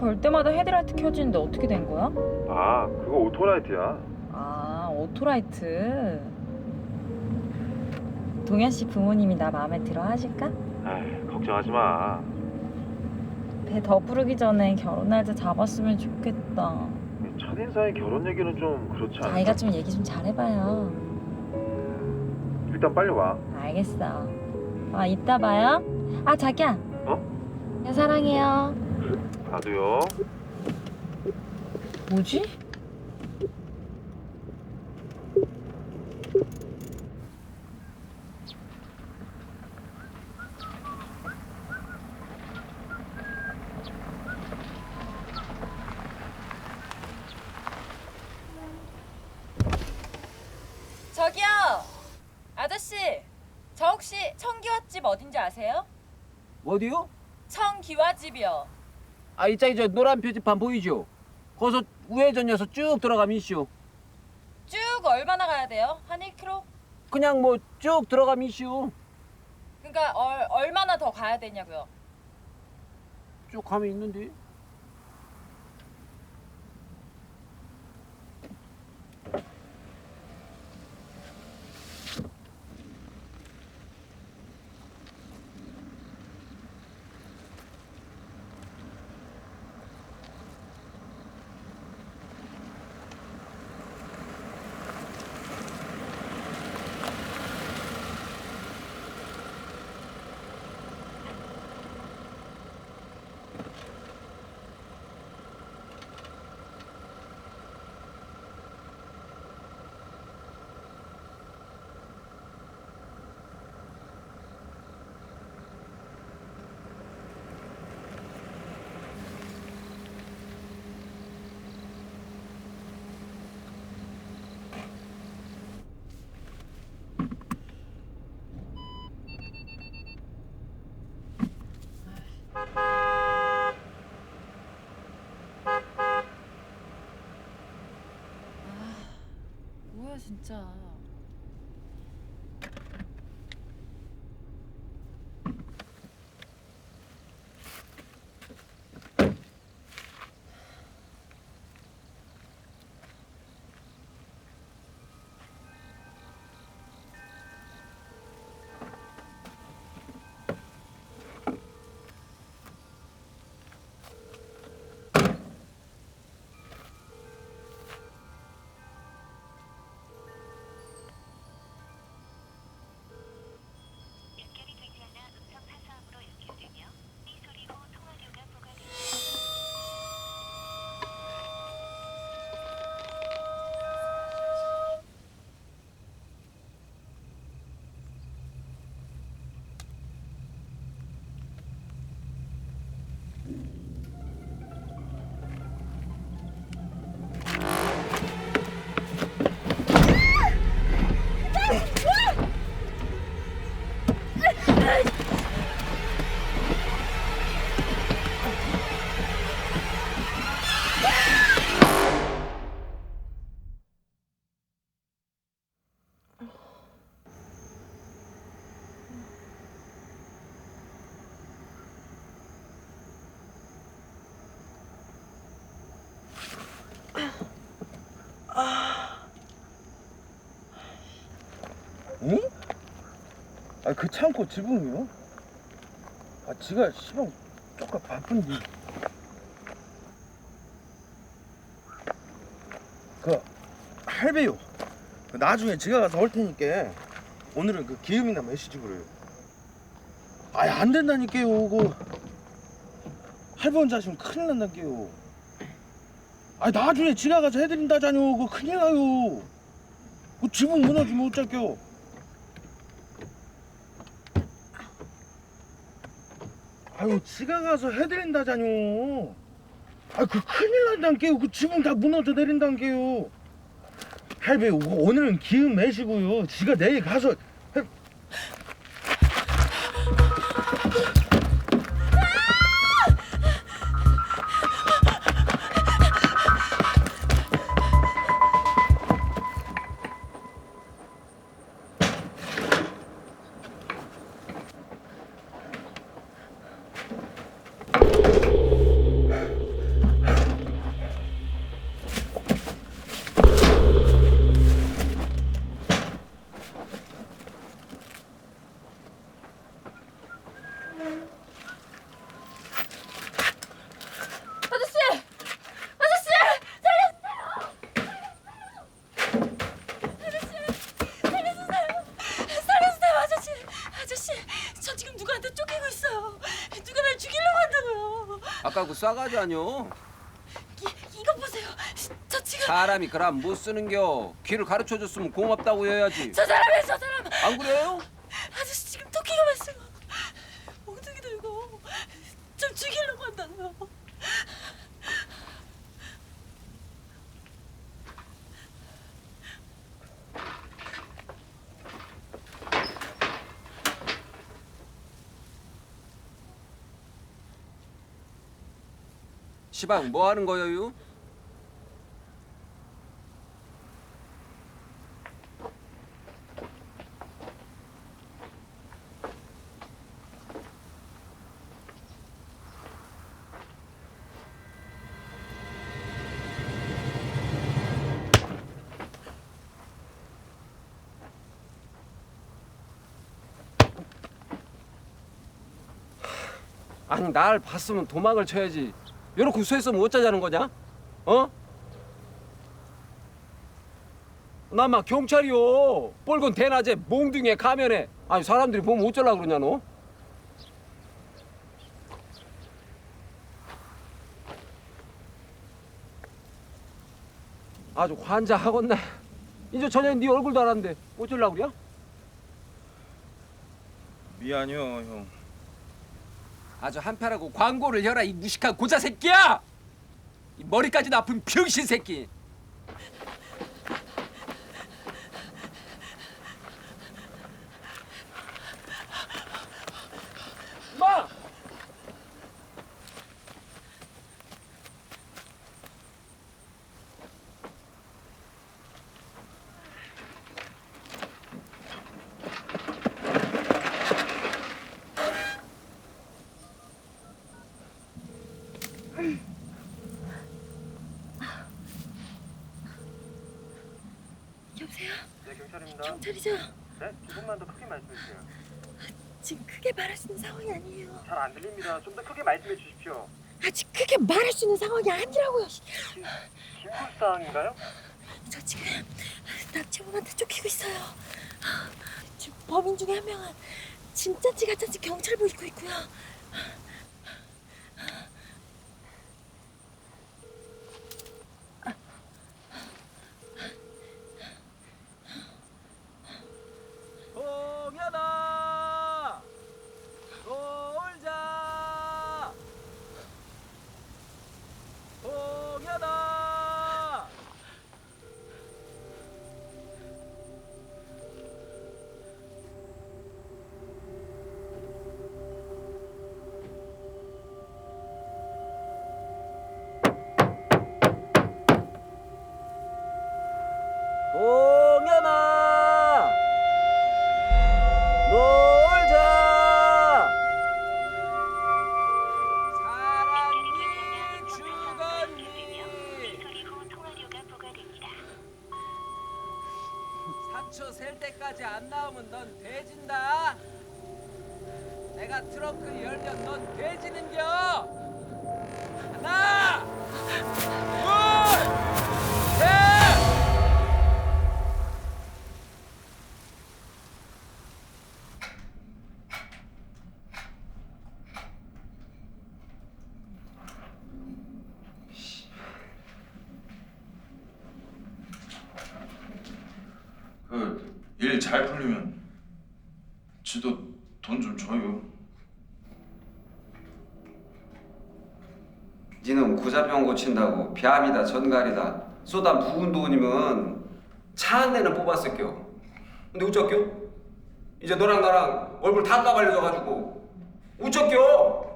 걸 때마다 헤드라이트 켜지는데 어떻게 된 거야? 아 그거 오토라이트야 아 오토라이트. 동현 씨 부모님이 나 마음에 들어 하실까? 에이 걱정하지 마 배 더 부르기 전에 결혼 날짜 잡았으면 좋겠다. 첫인사의 결혼 얘기는 좀 그렇지 않아? 자기가 좀 얘기 좀 잘해봐요. 일단 빨리 와 알겠어. 아 이따 봐요. 아 자기야. 어? 야 사랑해요. 나도요 뭐지? 저기요, 아저씨, 저 혹시 청기화집 어딘지 아세요? 어디요? 청기화집이요. 아 이쪽에 저 노란 표지판 보이죠? 거기서 우회전해서 쭉 들어가면 있슈 쭉 얼마나 가야 돼요? 한 1km? 그냥 뭐 쭉 들어가면 있슈 그러니까 얼, 얼마나 더 가야 되냐고요? 쭉 가면 있는데 뭐야 진짜. 아, 그 참고 지붕이요? 아, 지가 시방 조금 바쁜데. 그, 할배요. 그 나중에 지가 가서 올 테니까 오늘은 그 기음이나 메시지 그래요. 아이, 안 된다니까요. 그, 할배 혼자 하시면 큰일 난다니까요. 아, 나중에 지가 가서 해드린다잖요. 그 큰일 나요. 그 지붕 무너지면 어쩔게요. 아유 지가 가서 해드린다잖요. 아그 큰일 난다니까요. 그 지붕 다 무너져 내린다니까요. 할배 오늘은 기운 내시고요. 지가 내일 가서 그 싸가지 아니오? 이, 이거 보세요. 저 지금 사람이 그럼 못 쓰는겨. 길을 가르쳐 줬으면 고맙다고 해야지. 저 사람이에요, 저 사람. 안 그래요? 아저씨 지금 토끼가 왔어요. 엉덩이 들고 좀 죽이려고 한다고요. 시방 뭐 하는 거예요? 아니 날 봤으면 도망을 쳐야지. 이렇게 우수했으면 어쩌자는 거냐? 어? 나 막 경찰이요. 뻘건 대낮에 몽둥이에 가면에. 아니 사람들이 보면 어쩌려 그러냐 너? 아주 환장하겠네. 이제 저녁에 네 얼굴도 알았는데 어쩌려 그래? 미안해요 형. 아주 한패라고 광고를 열어 이 무식한 고자 새끼야! 이 머리까지 나쁜 병신 새끼. 마! 여보세요? 네 경찰이죠? 네? 조금만 더 크게 말씀해 주세요. 지금 크게 말할 수 있는 상황이 아니에요. 잘 안 들립니다. 좀 더 크게 말씀해 주십시오. 아직 크게 말할 수 있는 상황이 아니라고요. 긴급사항인가요? 저 지금 납치범한테 쫓기고 있어요. 지금 범인 중에 한 명은 진짜인지 가짜인지 경찰복 입고 있고요. 일 잘 풀리면 지도 돈 좀 줘요. 니는 고자병 고친다고 뺨이다 전갈이다 쏘다 부은 돈이면 차 한 대는 뽑았을 겨 근데 어쩌겨? 이제 너랑 나랑 얼굴 다 까발려져가지고 어쩌겨?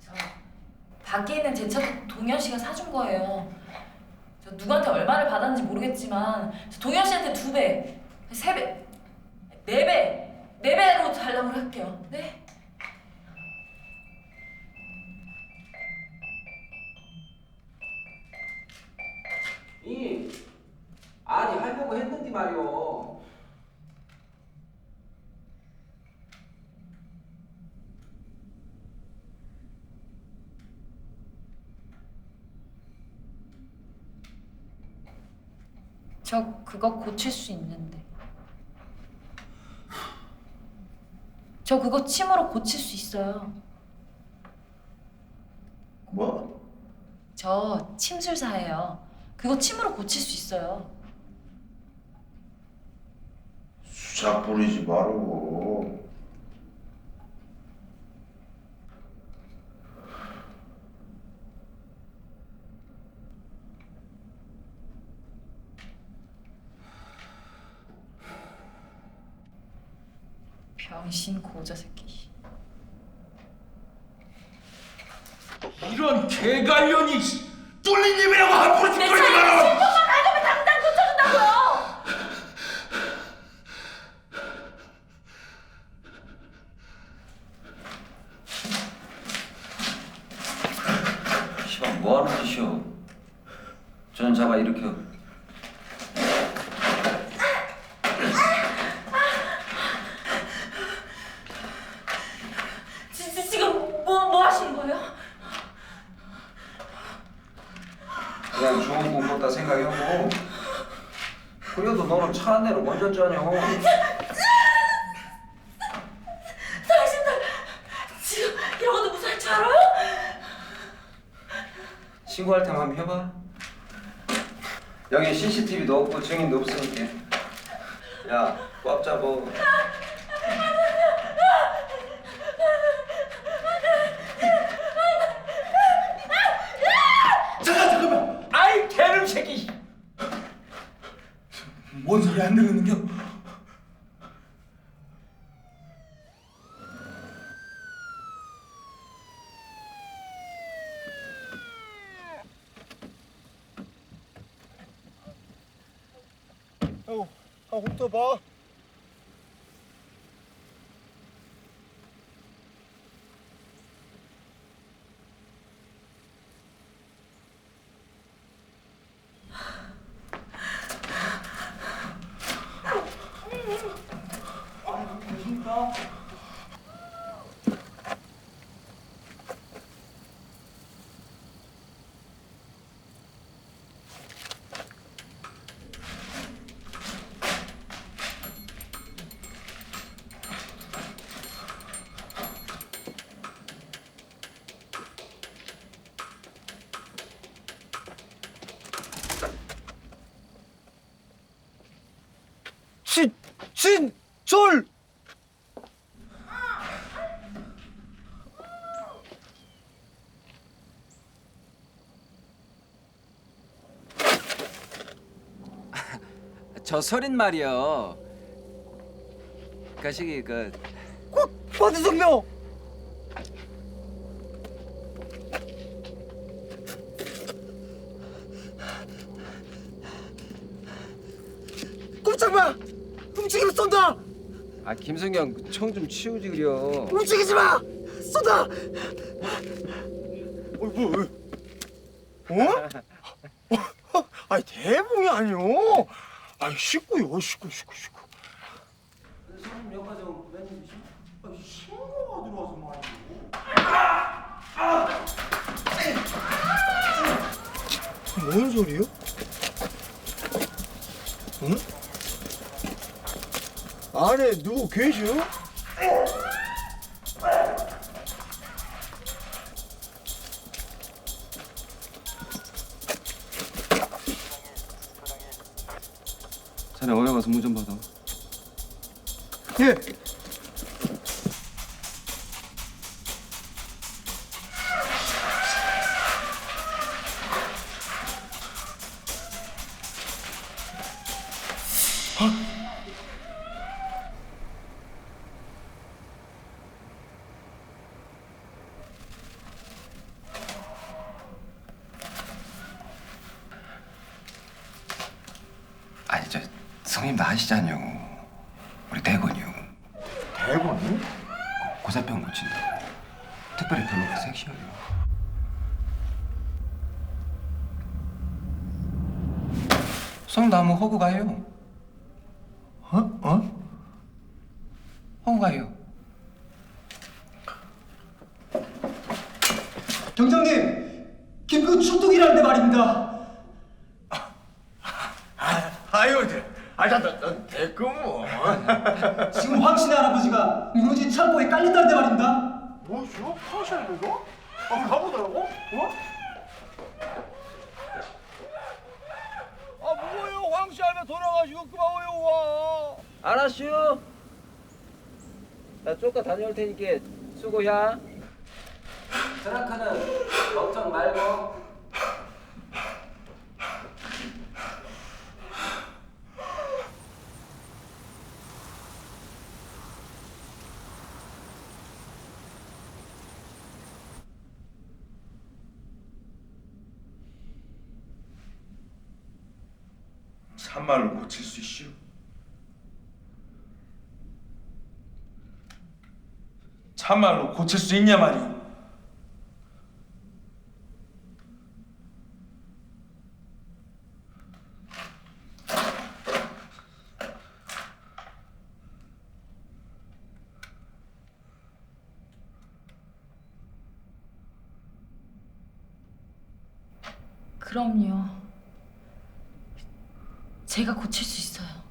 저 밖에 있는 제 차도 동현 씨가 사준 거예요. 저 누구한테 얼마를 받았는지 모르겠지만 저 동현 씨한테 두 배, 세 배, 네 배, 네 배로 달라고 할게요. 네? 이 아니 하려고 했는데 말이오 저 그거 고칠 수 있는데. 저 그거 침으로 고칠 수 있어요. 뭐? 저 침술사예요. 그거 침으로 고칠 수 있어요. 수작 부리지 말고. 병신 고자 새끼. 이런 개갈련이 뚫린 입이라고 함부로 짓거리지. 시방 뭐하는 짓이오? 저는 잡아 일으켜. 지, 지금 뭐, 뭐 하시는 거예요? 그냥 좋은 꿈 꿨다 생각해보고 그래도 너는 차 한 대로 먼저 짜냐 당신들 지금 이런 것도 무서울 줄 알아요? 신고할 테면 한번 해봐 여기 CCTV도 없고 증인도 없으니까 야꽉 잡어 잠깐 잠깐만. 아이 개놈 새끼. 뭔 소리 안 들리는겨? 어, 아, 혼자 봐. 진, 진, 절. 저 설인 말이요. 가시기 그 박수성명. 꼼짝 마. 움직이면 쏜다. 아 김성경 총좀 치우지 그려. 움직이지 마. 쏜다. 어, 뭐, 왜? 어? 어? 아니 대봉이 아니오. 아니 식구요, 식구, 식구, 식구. 뭔 소리요? 응? 안에 누구 계셔? 자네 어여 가서 문 좀 받아. 예. 허구 가요 어? 어? 허구 가요 경장님, 김구 춘둥이라는데 말입니다. 아유, 네. 아, 나, 나, 나, 됐구먼. 지금 황 씨네 할아버지가 집 창고에 깔린다는데 말입니다. 뭐죠? 파셔야 이거? 아 가보더라고? 어? 아 뭐예요 황씨 할매 돌아가시고 그만 와요 와. 알았슈. 나 쫓아 다녀올 테니까 수고야. 트라크는 걱정 말고. 참말로 고칠 수 있슈. 참말로 고칠 수 있냐 말이오. 그럼요. 제가 고칠 수 있어요.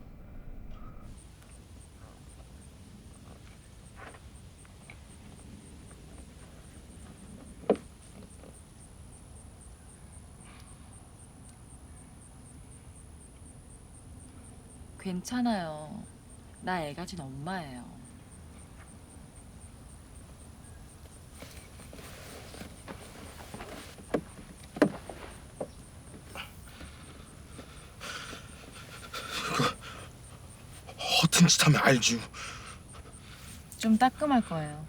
괜찮아요. 나 애 가진 엄마예요. 허튼 짓 하면 알지요. 좀 따끔할 거예요.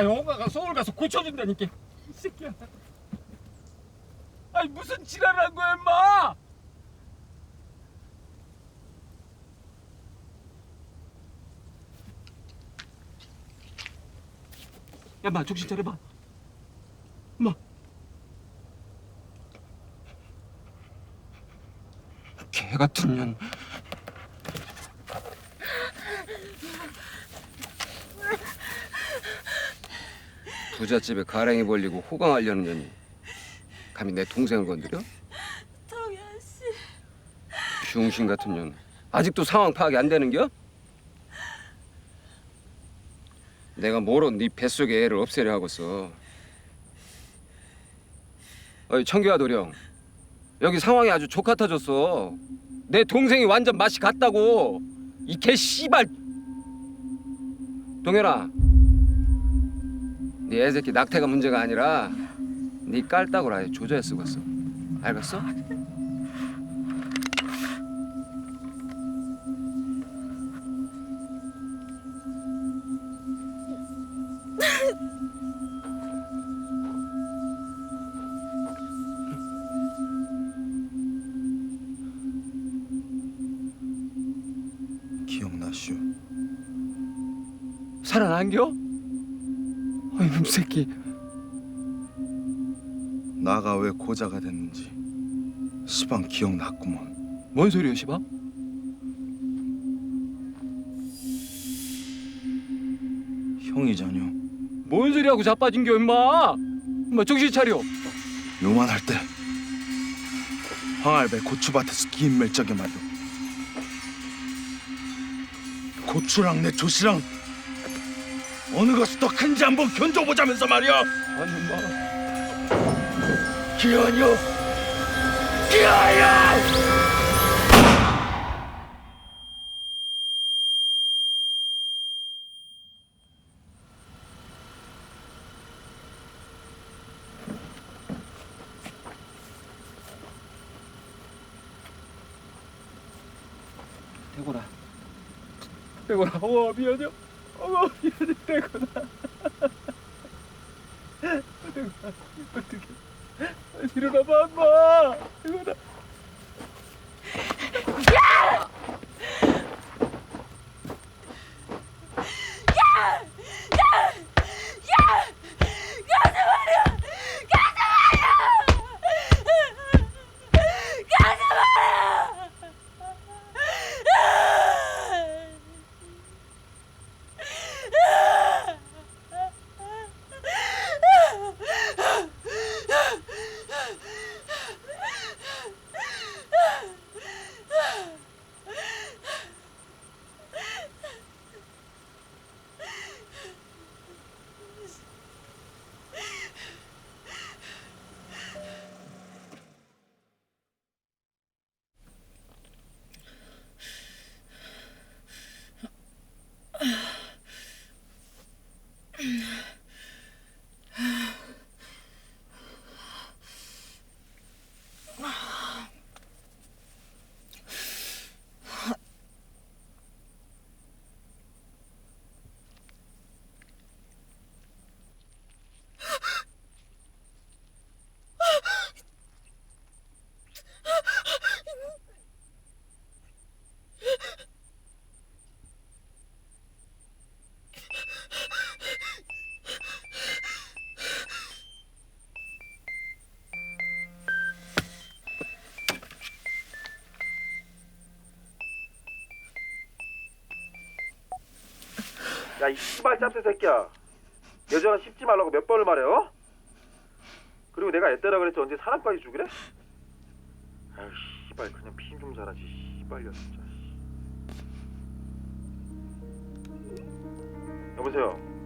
아니 엄마가 서울 가서 고쳐준다니까. 이 새끼야. 아니 무슨 지랄한 거야 임마. 야, 마 정신 차려봐. 마. 개 같은 년. 부잣집에 가랭이 벌리고 호강하려는 년이 감히 내 동생을 건드려? 동현 씨. 병신 같은 년. 아직도 상황 파악이 안 되는겨? 내가 뭐로 네 뱃속에 애를 없애려 하고서. 어이 청규야 도령. 여기 상황이 아주 족같아졌어. 내 동생이 완전 맛이 갔다고. 이 개 씨발. 동현아. 네 애새끼 낙태가 문제가 아니라 네 아예 조져야 쓰겠어. 알겠어? 고자가 됐는지 시방 기억났구먼. 뭔 소리야 시방? 형이잖여. 뭔 소리 하고 자빠진 겨 임마 임마 정신 차려 요만할 때 황할배 고추밭에서 긴 멜적에 말이오. 고추랑 내 조씨랑 어느 것이 더 큰지 한번 견줘보자면서 말이야. 아니 임마 기아요, 기아요. 대고라. 대고라. 어머 미안해 어머 미안해. 대고라. 대고라. 어떻게 일어나 야, 이 씨발 짭새 새끼야. 여자가 씹지 말라고 몇 번을 말해, 어? 그리고 내가 애때라 그랬지 언제 사람까지 죽이래? 아유, 씨발 그냥 피좀 자라지, 씨발려 진짜. 여보세요.